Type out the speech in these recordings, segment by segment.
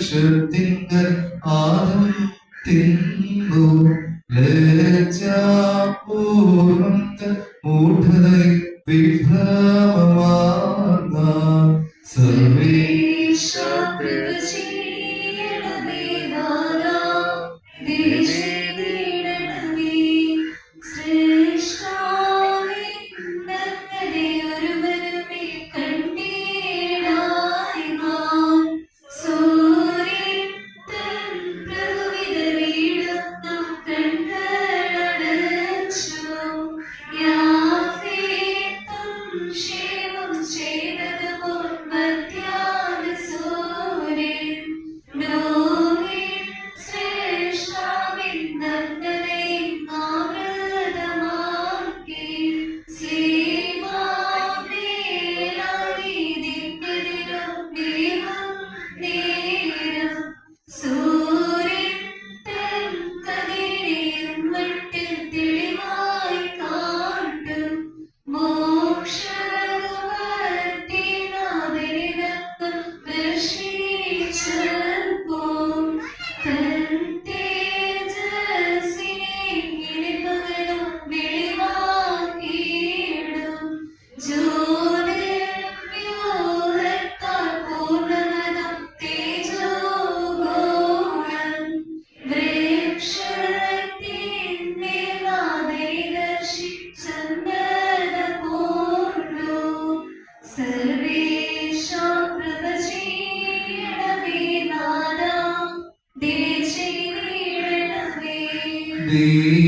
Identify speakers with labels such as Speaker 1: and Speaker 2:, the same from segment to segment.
Speaker 1: വൃക്ഷത്തിങ്കൽ ആദം തിന്നു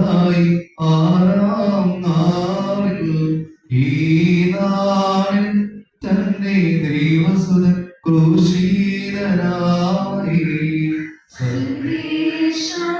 Speaker 1: പുറത്തായി ആറാം നാളിൽ ഈ നാളിൽ തന്നെ ദൈവസുത ക്രൂശീലനായി. വിസ്മീതനായി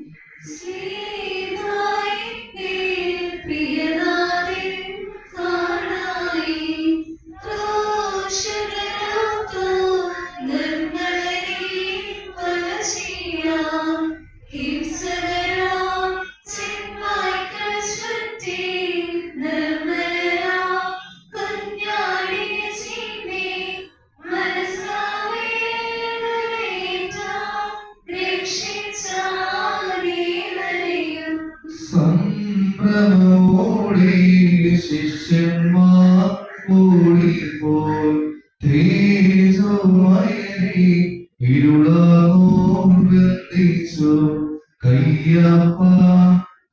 Speaker 2: സംഭ്രമോടെ ശിഷ്യന്മാർ കൂടിപ്പോൾ തേജോമയരെ
Speaker 1: ഇരുളാകോം ബന്ധിച്ചു
Speaker 2: കയ്യപ്പ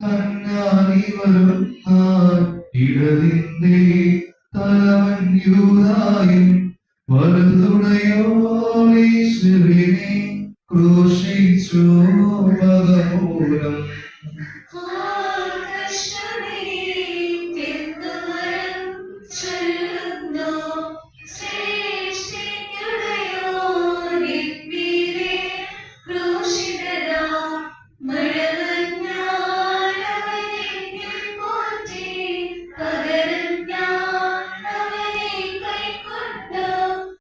Speaker 2: തന്നാനി വരുത്താൻ ഇടതിന്റെ തലവൻ യൂതായും വലതുണയോളീശ്വരനെ ക്രോശിച്ചു. മകമൂലം